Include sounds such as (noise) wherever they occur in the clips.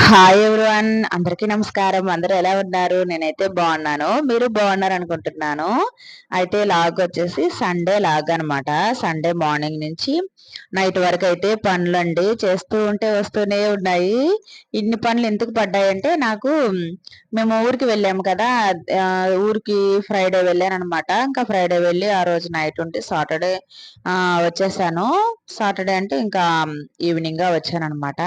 Hi everyone అందరికీ నమస్కారం. అందరూ ఎలా ఉన్నారు? నేనైతే బాగున్నాను. మీరు బాగున్నారు అనుకుంటున్నాను అయితే లాగ్ వచ్చేసి సండే లాగ్ అనమాట సండే మార్నింగ్ నుంచి నైట్ వరకు అయితే పనులు అండి చేస్తూ ఉంటే వస్తూనే ఉన్నాయి. ఇన్ని పనులు ఎందుకు పడ్డాయంటే నాకు మేము ఊరికి వెళ్ళాము కదా. ఊరికి ఫ్రైడే వెళ్ళాను అనమాట ఇంకా ఫ్రైడే వెళ్ళి ఆ రోజు నైట్ ఉంటే సాటర్డే వచ్చేసాను. సాటర్డే అంటే ఇంకా ఈవినింగ్గా వచ్చాను అనమాట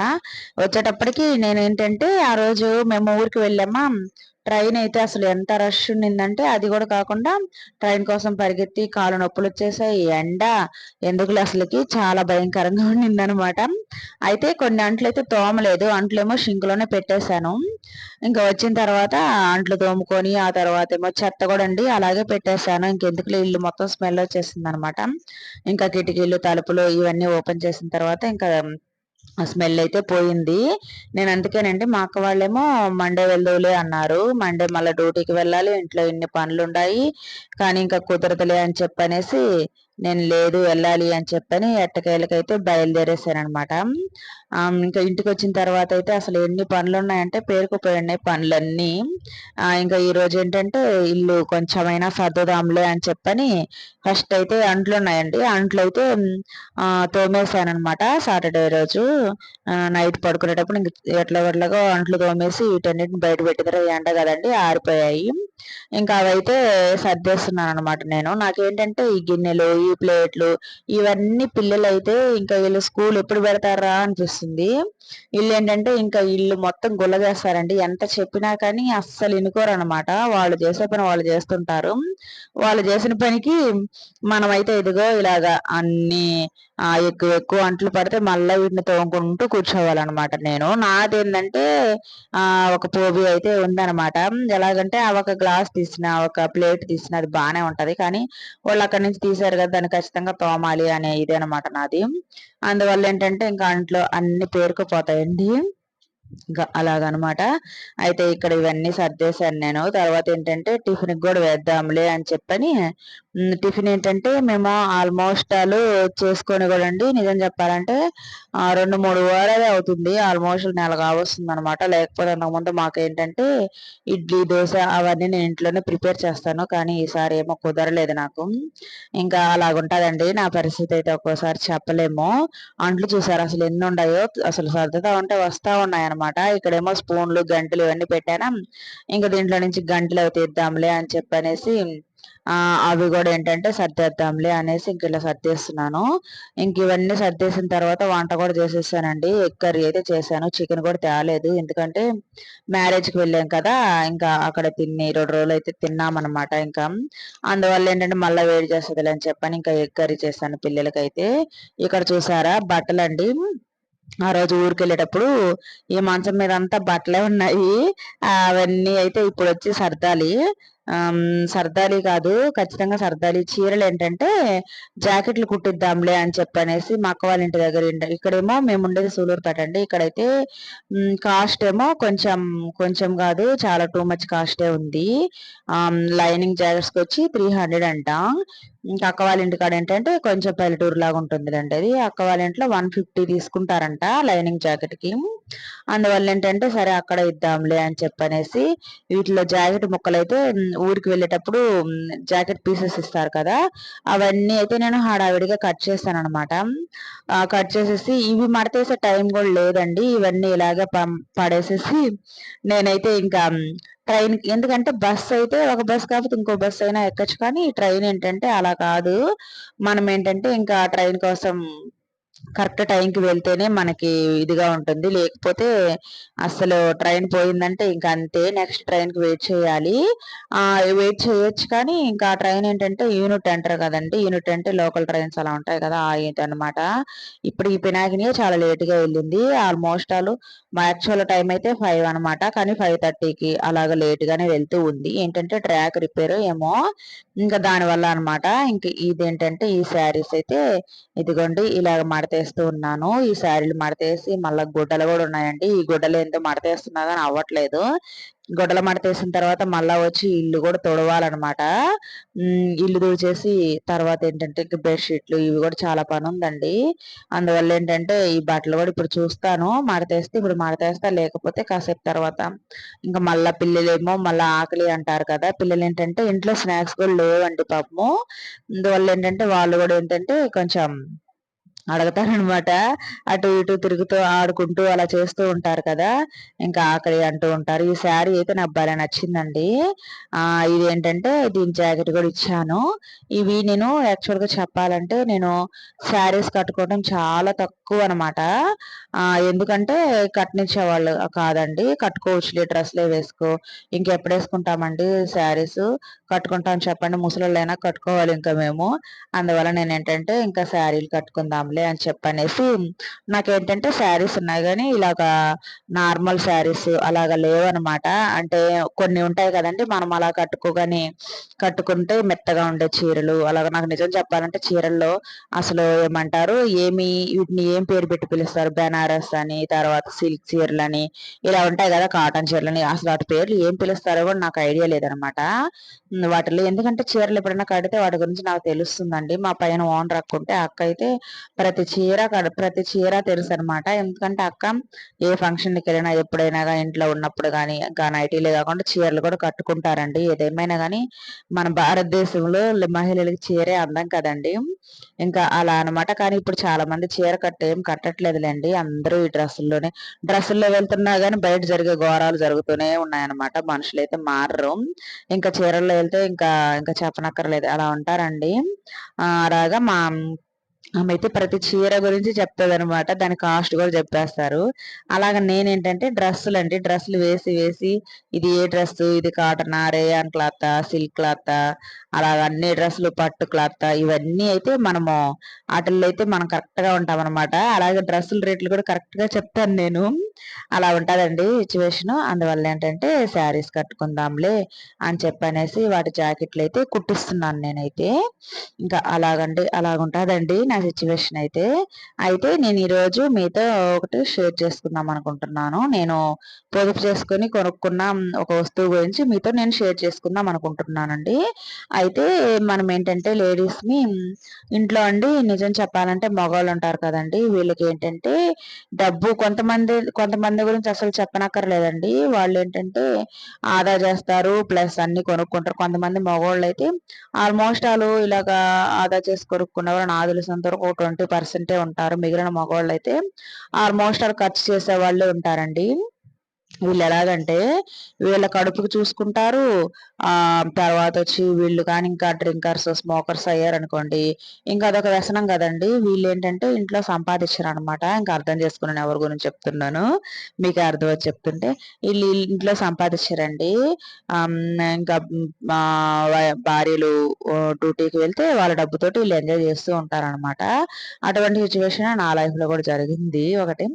వచ్చేటప్పటికి నేను ఏంటంటే ఆ రోజు మేము ఊరికి వెళ్ళామా ట్రైన్ అయితే అసలు ఎంత రష్ ఉండిందంటే అది కూడా కాకుండా ట్రైన్ కోసం పరిగెత్తి కాలు నొప్పులు వచ్చేసాయి ఎండ ఎందుకులే అసలుకి చాలా భయంకరంగా (laughs) ఉండిందనమాట అయితే కొన్ని అంట్లు అయితే తోమలేదు అంట్లేమో షింకులోనే పెట్టేశాను. ఇంకా వచ్చిన తర్వాత అంట్లు తోముకొని ఆ తర్వాత ఏమో చెత్త కూడా అండి అలాగే పెట్టేశాను. ఇంకెందుకులే ఇల్లు మొత్తం స్మెల్ వచ్చేసింది అనమాట ఇంకా కిటికీలు తలుపులు ఇవన్నీ ఓపెన్ చేసిన తర్వాత ఇంకా స్మెల్ అయితే పోయింది. నేను అందుకేనండి మా అక్క వాళ్ళేమో మండే వెళ్దవులే అన్నారు. మండే మళ్ళీ డ్యూటీకి వెళ్ళాలి ఇంట్లో ఇన్ని పనులు ఉన్నాయి కానీ ఇంకా కుదరదులే అని చెప్పనేసి నేను లేదు వెళ్ళాలి అని చెప్పని ఎట్టకేళ్ళకైతే బయలుదేరేసాను అనమాట ఇంకా ఇంటికి వచ్చిన తర్వాత అయితే అసలు ఎన్ని పనులు ఉన్నాయంటే పేరుకుపోయి ఉన్నాయి పనులన్నీ. ఇంకా ఈ రోజు ఏంటంటే ఇల్లు కొంచెమైనా సర్దుదాంలే అని చెప్పని ఫస్ట్ అయితే అంట్లు ఉన్నాయండి. అంట్లు అయితే తోమేశాను అనమాట సాటర్డే రోజు. నైట్ పడుకునేటప్పుడు ఇంక ఎట్లా ఎట్లాగో అంట్లు తోమేసి వీటన్నిటిని బయట పెట్టిదర ఎండ కదండి ఆరిపోయాయి. ఇంకా అవైతే సర్దేస్తున్నాను అనమాట నేను. నాకేంటంటే ఈ గిన్నెలు ఈ ప్లేట్లు ఇవన్నీ పిల్లలు అయితే ఇంకా వీళ్ళు స్కూల్ ఎప్పుడు పెడతారా అనిపిస్తుంది. వీళ్ళు ఏంటంటే ఇంకా ఇల్లు మొత్తం గుల్ల చేస్తారండి ఎంత చెప్పినా కానీ అస్సలు ఇనుకోరు అనమాట వాళ్ళు చేసే పని వాళ్ళు చేస్తుంటారు. వాళ్ళు చేసిన పనికి మనమైతే ఇదిగో ఇలాగా అన్ని ఎక్కువ ఎక్కువ అంట్లు పడితే మళ్ళీ వీటిని తోముకుంటూ కూర్చోవాలన్నమాట నేను. నాది ఏంటంటే ఒక పోబి అయితే ఉందన్నమాట ఎలాగంటే ఆ ఒక గ్లాస్ తీసిన ఒక ప్లేట్ తీసిన అది బాగానే ఉంటది. కానీ వాళ్ళు అక్కడి నుంచి తీసారు కదా దాన్ని ఖచ్చితంగా తోమాలి అనే ఇదే అనమాట నాది. అందువల్ల ఏంటంటే ఇంకా అంట్లో అన్ని పేరుకుపోతాయండి ఇంకా అలాగనమాట. అయితే ఇక్కడ ఇవన్నీ సర్దేశాను నేను. తర్వాత ఏంటంటే టిఫిన్ కూడా వేద్దాంలే అని చెప్పని టిఫిన్ ఏంటంటే మేము ఆల్మోస్ట్ ఆల్ చేసుకొని కూడా అండి. నిజం చెప్పాలంటే రెండు మూడు వారాలే అవుతుంది. ఆల్మోస్ట్ నెల కావస్తుంది అనమాట లేకపోతే అంతకుముందు మాకు ఏంటంటే ఇడ్లీ దోశ అవన్నీ నేను ఇంట్లోనే ప్రిపేర్ చేస్తాను. కానీ ఈసారి ఏమో కుదరలేదు నాకు. ఇంకా అలాగుంటుందండి. నా పరిస్థితి అయితే ఒక్కోసారి చెప్పలేము. అంట్లు చూసారు? అసలు ఎన్ని ఉన్నాయో అసలు సర్దుతా ఉంటే వస్తా ఉన్నాయి అనమాట. ఇక్కడేమో స్పూన్లు గంటలు ఇవన్నీ పెట్టానా. ఇంకా దీంట్లో నుంచి గంటలు అవి తీద్దాంలే అని చెప్పనేసి అవి కూడా ఏంటంటే సర్దేద్దాంలే అనేసి ఇంక ఇలా సర్దేస్తున్నాను. ఇంక ఇవన్నీ సర్దేసిన తర్వాత వంట కూడా చేసేసానండి. ఎగ్ కర్రీ అయితే చేశాను. చికెన్ కూడా తేలేదు. ఎందుకంటే మ్యారేజ్కి వెళ్ళాం కదా ఇంకా అక్కడ తిని రెండు రోజులు అయితే తిన్నామన్నమాట ఇంకా. అందువల్ల ఏంటంటే మళ్ళీ వేడి చేస్తుంది అని చెప్పని ఇంకా ఎగ్ కర్రీ చేశాను పిల్లలకైతే. ఇక్కడ చూసారా? బట్టలండి. ఆ రోజు ఊరికి వెళ్ళేటప్పుడు ఈ మంచం మీద అంతా బట్టలే ఉన్నాయి. అవన్నీ అయితే ఇప్పుడు వచ్చి సర్దాలి. సర్దాలి కాదు ఖచ్చితంగా సర్దాలి. చీరలు ఏంటంటే జాకెట్లు కుట్టిద్దాంలే అని చెప్పనేసి మా అక్క వాళ్ళ ఇంటి దగ్గర ఇక్కడేమో మేము ఉండేది సూలూరుపేట అండి. ఇక్కడైతే కాస్ట్ ఏమో కొంచెం కొంచెం కాదు చాలా టూ మచ్ కాస్టే ఉంది. లైనింగ్ జాకెట్స్కి వచ్చి త్రీ హండ్రెడ్ అంట. ఇంకా అక్క వాళ్ళ ఇంటికాడ ఏంటంటే కొంచెం పల్లెటూరు లాగా ఉంటుంది అండి అది. అక్క వాళ్ళ ఇంట్లో వన్ ఫిఫ్టీ తీసుకుంటారంట లైనింగ్ జాకెట్కి. అందువల్ల ఏంటంటే సరే అక్కడ ఇద్దాంలే అని చెప్పనేసి వీటిలో జాకెట్ ముక్కలు అయితే ఊరికి వెళ్ళేటప్పుడు జాకెట్ పీసెస్ ఇస్తారు కదా. అవన్నీ అయితే నేను హడావిడిగా కట్ చేస్తాను అనమాట కట్ చేసేసి ఇవి మడతేసే టైం కూడా లేదండి. ఇవన్నీ ఇలాగే పడేసేసి నేనైతే ఇంకా ట్రైన్ ఎందుకంటే బస్ అయితే ఒక బస్ కాకపోతే ఇంకో బస్ అయినా ఎక్కచ్చు. కానీ ట్రైన్ ఏంటంటే అలా కాదు. మనం ఏంటంటే ఇంకా ట్రైన్ కోసం కరెక్ట్ టైంకి వెళ్తేనే మనకి ఇదిగా ఉంటుంది. లేకపోతే అసలు ట్రైన్ పోయిందంటే ఇంకా అంతే. నెక్స్ట్ ట్రైన్కి వెయిట్ చేయాలి. వెయిట్ చేయొచ్చు కానీ ఇంకా ట్రైన్ ఏంటంటే యూనిట్ అంటారు కదండి. యూనిట్ అంటే లోకల్ ట్రైన్స్ అలా ఉంటాయి కదా ఆ అనమాట ఇప్పుడు ఈ పినాకిని చాలా లేట్గా వెళ్ళింది. ఆల్మోస్ట్ ఆల్ మా యాక్చువల్ టైం అయితే ఫైవ్ అనమాట కానీ ఫైవ్ థర్టీకి అలాగ లేట్గానే వెళ్తూ ఉంది. ఏంటంటే ట్రాక్ రిపేర్ ఏమో ఇంకా దానివల్ల అనమాట ఇంక ఇదేంటంటే ఈ శారీస్ అయితే ఇదిగోండి ఇలాగ మడతేస్తూ ఉన్నాను. ఈ శారీలు మడతేసి మళ్ళీ గుడ్డలు కూడా ఉన్నాయండి. ఈ గుడ్డలు ఎందుకు మడతేస్తున్నా కానీ అవ్వట్లేదు. గొడవల మడతేసిన తర్వాత మళ్ళా వచ్చి ఇల్లు కూడా తొడవాలన్నమాట. ఇల్లు తుడిచేసి తర్వాత ఏంటంటే బెడ్షీట్లు ఇవి కూడా చాలా పని ఉందండి. అందువల్ల ఏంటంటే ఈ బట్టలు కూడా ఇప్పుడు చూస్తాను. మడతేస్తే ఇప్పుడు మడతేస్తా లేకపోతే కాసేపు తర్వాత ఇంకా మళ్ళా పిల్లలేమో మళ్ళీ ఆకలి అంటారు కదా పిల్లలు ఏంటంటే ఇంట్లో స్నాక్స్ కూడా లేవండి పాపము. అందువల్ల ఏంటంటే వాళ్ళు కూడా ఏంటంటే కొంచెం అడగతారనమాట అటు ఇటు తిరుగుతూ ఆడుకుంటూ అలా చేస్తూ ఉంటారు కదా. ఇంకా ఆకలి అంటూ ఉంటారు. ఈ శారీ అయితే నాకు భలే నచ్చిందండి. ఆ ఇది ఏంటంటే దీని జాకెట్ కూడా ఇచ్చాను. ఇవి నేను యాక్చువల్గా చెప్పాలంటే నేను శారీస్ కట్టుకోవడం చాలా తక్కువ అనమాట ఎందుకంటే కట్నించేవాళ్ళు కాదండి. కట్టుకోవచ్చులే డ్రెస్లే వేసుకో. ఇంకెప్పుడు వేసుకుంటామండి శారీస్? కట్టుకుంటాం చెప్పండి. ముసలిళ్ళైనా కట్టుకోవాలి ఇంకా మేము. అందువల్ల నేను ఏంటంటే ఇంకా శారీలు కట్టుకుందాం కట్టుకుందాంలే అని చెప్పనేసి నాకేంటంటే శారీస్ ఉన్నాయి కానీ ఇలాగా నార్మల్ శారీస్ అలాగా లేవనమాట. అంటే కొన్ని ఉంటాయి కదండి మనం అలా కట్టుకోగానే కట్టుకుంటే మెత్తగా ఉండే చీరలు. అలాగ నాకు నిజం చెప్పాలంటే చీరల్లో అసలు ఏమంటారు? ఏమి వీటిని ఏం పేరు పెట్టి పిలుస్తారు? బెనారస్ అని తర్వాత సిల్క్ చీరలని ఇలా ఉంటాయి కదా కాటన్ చీరలని. అసలు వాటి పేర్లు ఏం పిలుస్తారో కూడా నాకు ఐడియా లేదనమాట. వాటిలో ఎందుకంటే చీరలు ఎప్పుడైనా కడితే వాటి గురించి నాకు తెలుస్తుందండి. మా పైన ఓనర్ అక్క ఉంటే అక్క అయితే ప్రతి చీర ప్రతి చీర తెలుసు అనమాట ఎందుకంటే అక్క ఏ ఫంక్షన్కి వెళ్ళినా ఎప్పుడైనా కానీ ఇంట్లో ఉన్నప్పుడు కానీ ఇంకా కాకుండా చీరలు కూడా కట్టుకుంటారండి. ఏదేమైనా కానీ మన భారతదేశంలో మహిళలకి చీరే అందం కదండి. ఇంకా అలా అనమాట కానీ ఇప్పుడు చాలా మంది చీర కట్ట ఏం కట్టట్లేదులేండి. అందరూ ఈ డ్రెస్సుల్లోనే డ్రెస్సుల్లో వెళ్తున్నా కానీ బయట జరిగే ఘోరాలు జరుగుతూనే ఉన్నాయన్నమాట. మనుషులు అయితే మారరు. ఇంకా చీరల్లో వెళ్తే ఇంకా ఇంకా చెప్పనక్కర్లేదు. అలా ఉంటారండి. అలాగా మా ఆమె అయితే ప్రతి చీర గురించి చెప్తుంది అనమాట దాని కాస్ట్ కూడా చెప్పేస్తారు. అలాగ నేనేంటంటే డ్రెస్సులు అండి డ్రెస్సులు వేసి వేసి ఇది ఏ డ్రెస్ ఇది cotton? Rayon cloth silk cloth అలాగ అన్ని డ్రెస్సులు పట్టు క్లాత్ ఇవన్నీ అయితే మనము వాటిల్లో అయితే మనం కరెక్ట్గా ఉంటాం అనమాట అలాగే డ్రెస్సుల రేట్లు కూడా కరెక్ట్గా చెప్తాను నేను. అలా ఉంటుందండి సిచ్యువేషన్ అందువల్ల ఏంటంటే శారీస్ కట్టుకుందాంలే అని చెప్పనేసి వాటి జాకెట్లు అయితే కుట్టిస్తున్నాను నేనైతే. ఇంకా అలాగండి అలాగుంటుందండి నా సిచ్యువేషన్ అయితే. అయితే నేను ఈరోజు మీతో ఒకటి షేర్ చేసుకుందాం అనుకుంటున్నాను. నేను పొదుపు చేసుకుని కొనుక్కున్న ఒక వస్తువు గురించి మీతో నేను షేర్ చేసుకుందాం అనుకుంటున్నానండి. అయితే మనం ఏంటంటే లేడీస్ని ఇంట్లో అండి నిజం చెప్పాలంటే మగవాళ్ళు ఉంటారు కదండి. వీళ్ళకి ఏంటంటే డబ్బు కొంతమంది కొంతమంది గురించి అసలు చెప్పనక్కర్లేదండి. వాళ్ళు ఏంటంటే ఆదా చేస్తారు ప్లస్ అన్ని కొనుక్కుంటారు. కొంతమంది మగవాళ్ళు అయితే ఆల్మోస్ట్ వాళ్ళు ఇలాగా ఆదా చేసి కొనుక్కున్న వాళ్ళు నాకు తెలిసినంత వరకు ఒక ట్వంటీ పర్సెంటే ఉంటారు. మిగిలిన మగవాళ్ళు అయితే ఆల్మోస్ట్ వాళ్ళు ఖర్చు చేసే వాళ్ళే ఉంటారండి. వీళ్ళు ఎలాగంటే వీళ్ళ కడుపుకు చూసుకుంటారు. ఆ తర్వాత వచ్చి వీళ్ళు కానీ ఇంకా డ్రింకర్స్ స్మోకర్స్ అయ్యారు అనుకోండి ఇంకా అదొక వ్యసనం కదండి. వీళ్ళు ఏంటంటే ఇంట్లో సంపాదించారు అనమాట ఇంకా అర్థం చేసుకున్నాను ఎవరి గురించి చెప్తున్నాను. మీకు అర్థం వచ్చి చెప్తుంటే వీళ్ళు ఇంట్లో సంపాదించారండి. ఇంకా భార్యలు డ్యూటీకి వెళ్తే వాళ్ళ డబ్బుతోటి వీళ్ళు ఎంజాయ్ చేస్తూ ఉంటారనమాట. అటువంటి సిచ్యువేషన్ నా లైఫ్లో కూడా జరిగింది ఒకటి.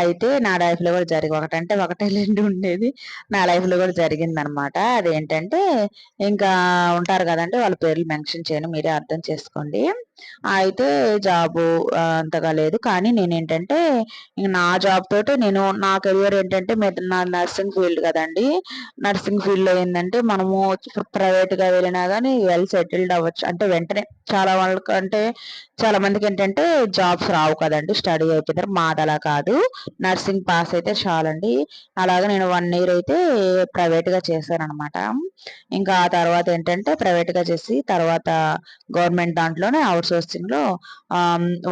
అయితే నా లైఫ్లో కూడా జరిగి ఒకటంటే ఒకటే సైలెంట్ ఉండేది. నా లైఫ్లో కూడా జరిగింది అనమాట అదేంటంటే ఇంకా ఉంటారు కదండి వాళ్ళ పేర్లు మెన్షన్ చేయను మీరే అర్థం చేసుకోండి. అయితే జాబు అంతగా లేదు. కానీ నేను ఏంటంటే నా జాబ్ తోటి నేను నా కెరియర్ ఏంటంటే నా నర్సింగ్ ఫీల్డ్ కదండి. నర్సింగ్ ఫీల్డ్లో ఏంటంటే మనము ప్రైవేట్గా వెళ్ళినా కానీ వెల్ సెటిల్డ్ అవ్వచ్చు. అంటే వెంటనే చాలా వాళ్ళకి అంటే చాలా మందికి ఏంటంటే జాబ్స్ రావు కదండి. స్టడీ అయిపోతారు మాది అలా కాదు. నర్సింగ్ పాస్ అయితే చాలండి. అలాగే నేను వన్ ఇయర్ అయితే ప్రైవేట్గా చేశాను అనమాట ఇంకా ఆ తర్వాత ఏంటంటే ప్రైవేట్గా చేసి తర్వాత గవర్నమెంట్ దాంట్లోనే అవుట్ సోర్సింగ్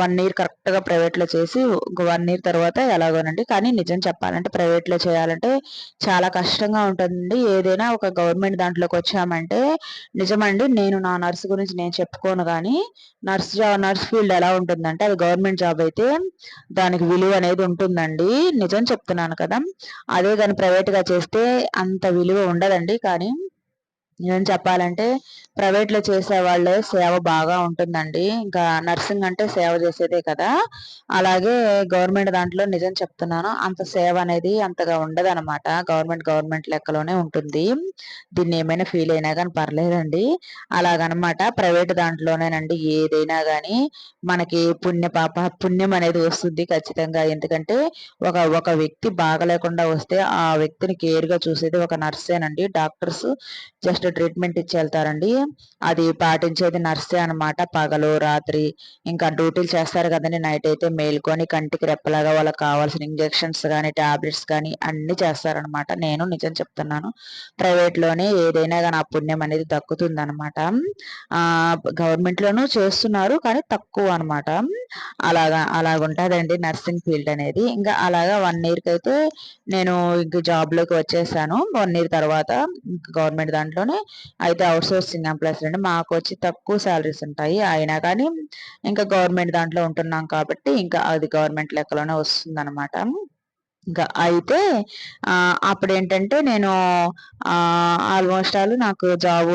వన్ ఇయర్ కరెక్ట్గా ప్రైవేట్లో చేసి వన్ ఇయర్ తర్వాత ఎలాగోనండి. కానీ నిజం చెప్పాలంటే ప్రైవేట్లో చేయాలంటే చాలా కష్టంగా ఉంటుందండి. ఏదైనా ఒక గవర్నమెంట్ దాంట్లోకి వచ్చామంటే నిజమండి నేను నా నర్స్ గురించి నేను చెప్పుకోను కానీ నర్స్ జాబ్ నర్స్ ఫీల్డ్ ఎలా ఉంటుందంటే అది గవర్నమెంట్ జాబ్ అయితే దానికి విలువ అనేది ఉంటుందండి. నిజం చెప్తున్నాను కదా. అదే కానీ ప్రైవేట్గా చేస్తే అంత విలువ ఉండదండి. కానీ నేను చెప్పాలంటే ప్రైవేట్లో చేసేవాళ్ళే సేవ బాగా ఉంటుందండి. ఇంకా నర్సింగ్ అంటే సేవ చేసేదే కదా. అలాగే గవర్నమెంట్ దాంట్లో నిజం చెప్తున్నాను అంత సేవ అనేది అంతగా ఉండదు అనమాట గవర్నమెంట్ గవర్నమెంట్ లెక్కలోనే ఉంటుంది. దీన్ని ఏమైనా ఫీల్ అయినా కానీ పర్లేదండి. అలాగనమాట ప్రైవేట్ దాంట్లోనేనండి ఏదైనా కానీ మనకి పుణ్య పాప పుణ్యం అనేది వస్తుంది ఖచ్చితంగా. ఎందుకంటే ఒక ఒక వ్యక్తి బాగలేకుండా వస్తే ఆ వ్యక్తిని కేర్గా చూసేది ఒక నర్సేనండి. డాక్టర్స్ జస్ట్ ట్రీట్మెంట్ ఇచ్చి వెళ్తారండి అది పాటించేది నర్సే అనమాట పగలు రాత్రి ఇంకా డ్యూటీలు చేస్తారు కదండి. నైట్ అయితే మేల్కొని కంటికి రెప్పలాగా వాళ్ళకి కావాల్సిన ఇంజెక్షన్స్ కానీ టాబ్లెట్స్ కానీ అన్ని చేస్తారనమాట నేను నిజం చెప్తున్నాను. ప్రైవేట్లోనే ఏదైనా కానీ ఆ పుణ్యం అనేది దక్కుతుంది అనమాట గవర్నమెంట్లోనూ చేస్తున్నారు కానీ తక్కువ అనమాట అలాగా అలాగుంటుందండి నర్సింగ్ ఫీల్డ్ అనేది. ఇంకా అలాగా వన్ ఇయర్కి అయితే నేను ఇంక జాబ్లోకి వచ్చేసాను. వన్ ఇయర్ తర్వాత గవర్నమెంట్ దాంట్లోనే అయితే అవుట్ సోర్సింగ్ ప్లస్ అండి మాకు వచ్చి తక్కువ శాలరీస్ ఉంటాయి. అయినా కానీ ఇంకా గవర్నమెంట్ దాంట్లో ఉంటున్నాం కాబట్టి ఇంకా అది గవర్నమెంట్ లెక్కలోనే వస్తుంది అనమాట ఇంకా అయితే అప్పుడు ఏంటంటే నేను ఆల్మోస్ట్ ఆల్ నాకు జాబ్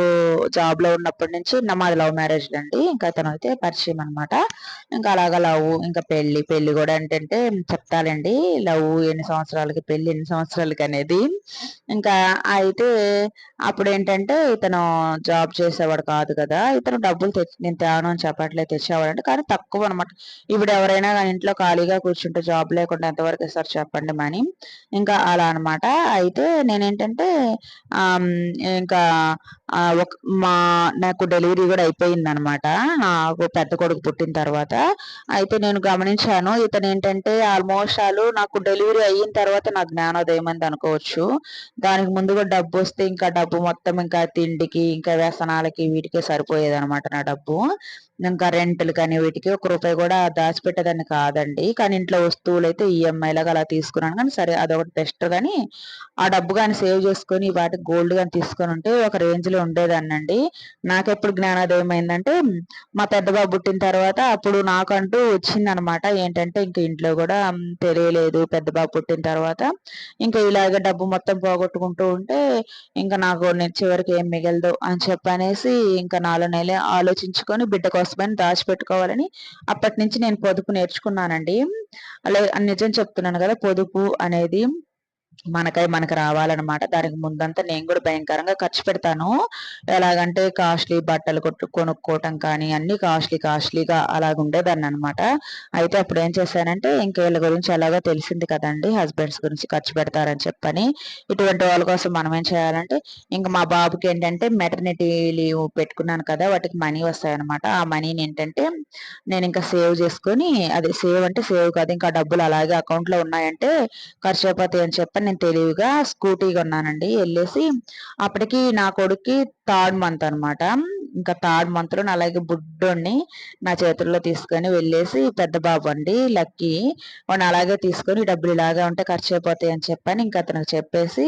జాబ్లో ఉన్నప్పటి నుంచి మాది లవ్ మ్యారేజ్ అండి ఇంకా అతను అయితే పరిచయం అనమాట ఇంకా అలాగా లవ్ ఇంకా పెళ్ళి పెళ్ళి కూడా ఏంటంటే చెప్తాలండి. లవ్ ఎన్ని సంవత్సరాలకి పెళ్ళి ఎన్ని సంవత్సరాలకి అనేది. ఇంకా అయితే అప్పుడు ఏంటంటే ఇతను జాబ్ చేసేవాడు కాదు కదా ఇతను డబ్బులు తెచ్చి నేను తేను అని చెప్పట్లేదు తెచ్చేవాడు అంటే కానీ తక్కువ అనమాట ఇప్పుడు ఎవరైనా కానీ ఇంట్లో ఖాళీగా కూర్చుంటే జాబ్ లేకుండా ఎంతవరకు ఇస్తారు చెప్పండి? అని ఇంకా అలా అనమాట అయితే నేనేంటంటే ఇంకా ఒక మా నాకు డెలివరీ కూడా అయిపోయింది అనమాట నాకు పెద్ద కొడుకు పుట్టిన తర్వాత. అయితే నేను గమనించాను ఇతను ఏంటంటే ఆల్మోస్ట్ ఆలు నాకు డెలివరీ అయిన తర్వాత నాకు జ్ఞానోదయం అని అనుకోవచ్చు. దానికి ముందుగా డబ్బు వస్తే ఇంకా డబ్బు మొత్తం ఇంకా తిండికి ఇంకా వ్యసనాలకి వీటికే సరిపోయేది అనమాట నా డబ్బు. ఇంకా రెంట్లు కానీ వీటికి ఒక రూపాయి కూడా దాచిపెట్టేదాన్ని కాదండి. కానీ ఇంట్లో వస్తువులు అయితే ఈఎంఐ లాగా అలా తీసుకున్నాను. కానీ సరే అదొకటి బెస్ట్ కానీ ఆ డబ్బు కానీ సేవ్ చేసుకొని వాటికి గోల్డ్ కానీ తీసుకొని ఉంటే ఒక రేంజ్లో ఉండేదాన్నండి. నాకు ఎప్పుడు జ్ఞానోదయం అయిందంటే మా పెద్ద బాబు పుట్టిన తర్వాత అప్పుడు నాకంటూ వచ్చింది అనమాట ఏంటంటే ఇంక ఇంట్లో కూడా తెలియలేదు. పెద్ద బాబు పుట్టిన తర్వాత ఇంకా ఇలాగ డబ్బు మొత్తం పోగొట్టుకుంటూ ఉంటే ఇంకా నాకు చివరికి ఏం మిగలదు అని చెప్పనేసి ఇంకా నాలుగు నెలలే ఆలోచించుకొని బిడ్డ హస్బెండ్ దాచిపెట్టుకోవాలని అప్పటి నుంచి నేను పొదుపు నేర్చుకున్నానండి. అలాగే నిజం చెప్తున్నాను కదా పొదుపు అనేది. మనకై మనకు రావాలన్నమాట. దానికి ముందంతా నేను కూడా భయంకరంగా ఖర్చు పెడతాను. ఎలాగంటే కాస్ట్లీ బట్టలు కొట్టు కొనుక్కోవటం కానీ అన్ని కాస్ట్లీ కాస్ట్లీగా అలాగ ఉండేదాన్ని అనమాట అయితే అప్పుడు ఏం చేశానంటే ఇంకేళ్ళ వీళ్ళ గురించి ఎలాగో తెలిసింది కదండి హస్బెండ్స్ గురించి ఖర్చు పెడతారని చెప్పని. ఇటువంటి వాళ్ళ కోసం మనం ఏం చేయాలంటే ఇంకా మా బాబుకి ఏంటంటే మెటర్నిటీ లీవ్ పెట్టుకున్నాను కదా వాటికి మనీ వస్తాయన్నమాట. ఆ మనీని ఏంటంటే నేను ఇంకా సేవ్ చేసుకొని అది సేవ్ అంటే సేవ్ కాదు ఇంకా డబ్బులు అలాగే అకౌంట్లో ఉన్నాయంటే ఖర్చు అయిపోతాయి అని చెప్పని నేను తెలివిగా స్కూటీ కొన్నానండి. వెళ్ళేసి అప్పటికి నా కొడుక్కి థర్డ్ మంత్ అనమాట ఇంకా థర్డ్ మంత్లో అలాగే బుడ్డోడిని నా చేతుల్లో తీసుకొని వెళ్ళేసి పెద్ద బాబు అండి లక్కీ వాడిని అలాగే తీసుకొని డబ్బులు ఇలాగే ఉంటే ఖర్చు అయిపోతాయి అని చెప్పని ఇంకా అతనికి చెప్పేసి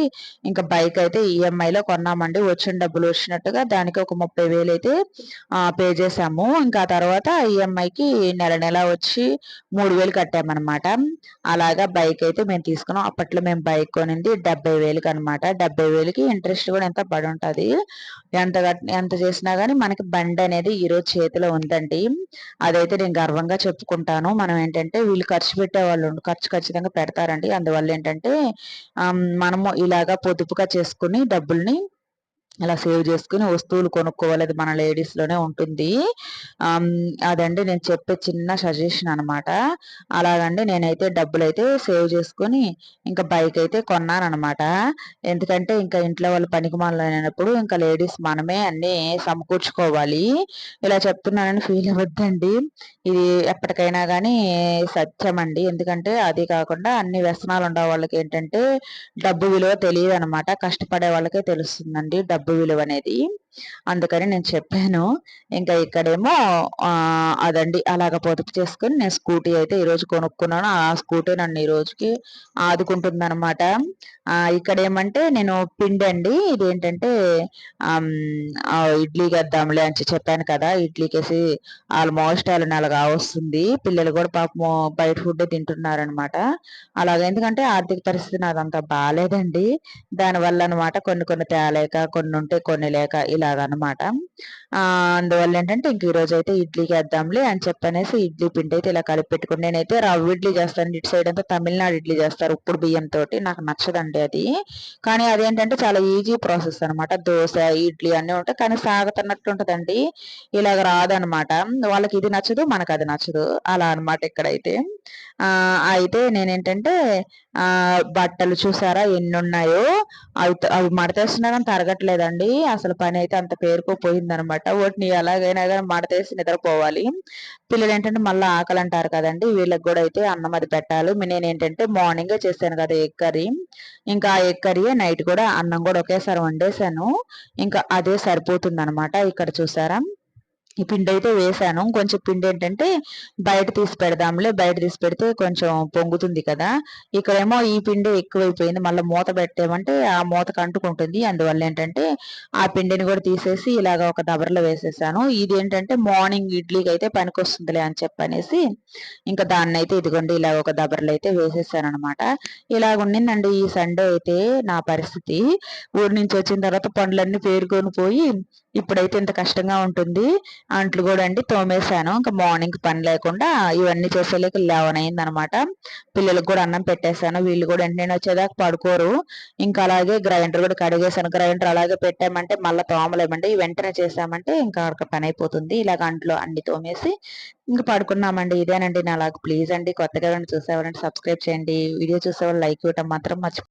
ఇంకా బైక్ అయితే ఈఎంఐలో కొన్నామండి. వచ్చిన డబ్బులు వచ్చినట్టుగా దానికి ఒక ముప్పై వేలు అయితే పే చేసాము ఇంకా తర్వాత ఈఎంఐకి నెల నెల వచ్చి మూడు వేలు కట్టామన్నమాట. అలాగా బైక్ అయితే మేము తీసుకున్నాం. అప్పట్లో మేము బైక్ కొనింది డెబ్బై వేలకి అనమాట డెబ్బై వేలకి ఇంట్రెస్ట్ కూడా ఎంత పడి ఉంటుంది ఎంత ఎంత చేసినా కానీ మనకి బండి అనేది ఈరోజు చేతిలో ఉందండి. అదైతే నేను గర్వంగా చెప్పుకుంటాను. మనం ఏంటంటే వీళ్ళు ఖర్చు పెట్టే వాళ్ళు ఖర్చు ఖచ్చితంగా పెడతారండి. అందువల్ల ఏంటంటే మనము ఇలాగా పొదుపుగా చేసుకుని డబ్బుల్ని అలా సేవ్ చేసుకుని వస్తువులు కొనుక్కోవాలి అది మన లేడీస్లోనే ఉంటుంది. అదండి నేను చెప్పే చిన్న సజెషన్ అనమాట అలాగండి నేనైతే డబ్బులు అయితే సేవ్ చేసుకుని ఇంకా బైక్ అయితే కొన్నానమాట ఎందుకంటే ఇంకా ఇంట్లో వాళ్ళు పనికి అయినప్పుడు ఇంకా లేడీస్ మనమే అన్నీ సమకూర్చుకోవాలి. ఇలా చెప్తున్నానని ఫీల్ అవ్వద్దండి. ఇది ఎప్పటికైనా కానీ సత్యం అండి ఎందుకంటే అది కాకుండా అన్ని వ్యసనాలు ఉండే వాళ్ళకి ఏంటంటే డబ్బు విలువ తెలియదు అనమాట కష్టపడే వాళ్ళకే తెలుస్తుందండి డబ్బు డబ్బు విలువ అనేది అందుకని నేను చెప్పాను. ఇంకా ఇక్కడేమో అదండి. అలాగ పొదుపు చేసుకుని నేను స్కూటీ అయితే ఈరోజు కొనుక్కున్నాను. ఆ స్కూటీ నన్ను ఈ రోజుకి ఆదుకుంటుంది అనమాట ఇక్కడ ఏమంటే నేను పిండి అండి. ఇదేంటంటే ఇడ్లీ గద్దాంలే అని చెప్పాను కదా. ఇడ్లీకేసి ఆల్మోస్ట్ వాళ్ళు నెలగా వస్తుంది. పిల్లలు కూడా పాపం బయట ఫుడ్ తింటున్నారనమాట అలాగే ఎందుకంటే ఆర్థిక పరిస్థితి నాదంతా బాగాలేదండి దానివల్ల అనమాట కొన్ని కొన్ని తేలేక కొన్ని కొన్ని ఉంటే కొన్ని లేక ఇలాగనమాట. అందువల్ల ఏంటంటే ఇంక ఈరోజు అయితే ఇడ్లీకి వేద్దాంలే అని చెప్పనేసి ఇడ్లీ పిండి అయితే ఇలా కలిపి పెట్టుకుని నేనైతే రవ్వ ఇడ్లీ చేస్తాను. ఇటు సైడ్ అంతా తమిళనాడు ఇడ్లీ చేస్తారు ఉప్పుడు బియ్యంతో నాకు నచ్చదండి అది. కానీ అదేంటంటే చాలా ఈజీ ప్రాసెస్ అనమాట. దోశ ఇడ్లీ అన్నీ ఉంటాయి. కానీ సాగుతున్నట్టు ఉంటుందండి. ఇలాగ రాదనమాట. వాళ్ళకి ఇది నచ్చదు మనకు అది నచ్చదు. అలా అనమాట ఇక్కడైతే. అయితే నేనేంటంటే బట్టలు చూసారా? ఎన్ని ఉన్నాయో అవి అవి మడతేస్తున్నా కానీ తరగట్లేదండి. అసలు పని అయితే అంత పేరుకోపోయింది అనమాట వాటిని ఎలాగైనా కానీ మడతేసి నిద్రపోవాలి. పిల్లలు ఏంటంటే మళ్ళీ ఆకలి అంటారు కదండి. వీళ్ళకి కూడా అయితే అన్నం అది పెట్టాలి. నేను ఏంటంటే మార్నింగే చేశాను కదా ఎగ్ కర్రీ. ఇంకా ఆ ఎగ్ కర్రీ నైట్ కూడా అన్నం కూడా ఒకేసారి వండేసాను ఇంకా అదే సరిపోతుంది అనమాట ఇక్కడ చూసారా? ఈ పిండి అయితే వేసాను. కొంచెం పిండి ఏంటంటే బయట తీసి పెడదాంలే. బయట తీసి పెడితే కొంచెం పొంగుతుంది కదా. ఇక్కడేమో ఈ పిండి ఎక్కువైపోయింది. మళ్ళీ మూత పెట్టామంటే ఆ మూతకు అంటుకుంటుంది అందువల్ల ఏంటంటే ఆ పిండిని కూడా తీసేసి ఇలాగ ఒక దబరలో వేసేసాను. ఇది ఏంటంటే మార్నింగ్ ఇడ్లీకి అయితే పనికొస్తుందిలే అని చెప్పనేసి ఇంకా దాన్ని అయితే ఇదిగోండి ఇలా ఒక దబరలో అయితే వేసేసాను అనమాట ఇలాగ ఉండిందండి ఈ సండే అయితే నా పరిస్థితి. ఊరి నుంచి వచ్చిన తర్వాత పండ్లన్నీ పేరుకొని పోయి ఇప్పుడైతే ఇంత కష్టంగా ఉంటుంది. అంట్లు కూడా అండి తోమేశాను. ఇంకా మార్నింగ్ పని లేకుండా ఇవన్నీ చేసేలేక లెవెన్ అయింది అనమాట పిల్లలకు కూడా అన్నం పెట్టేశాను. వీళ్ళు కూడా నేను వచ్చేదాకా పడుకోరు. ఇంకా అలాగే గ్రైండర్ కూడా కడిగేశాను. గ్రైండర్ అలాగే పెట్టామంటే మళ్ళీ తోమలేమండి. వెంటనే చేసామంటే ఇంకా అక్కడ పని అయిపోతుంది. ఇలాగ అంట్లో అన్ని తోమేసి ఇంకా పడుకున్నామండి. ఇదేనండి నా ప్లీజ్ అండి కొత్తగా చూసేవారంటే సబ్స్క్రైబ్ చేయండి. వీడియో చూసేవాళ్ళు లైక్ ఇవ్వటం మాత్రం మర్చిపో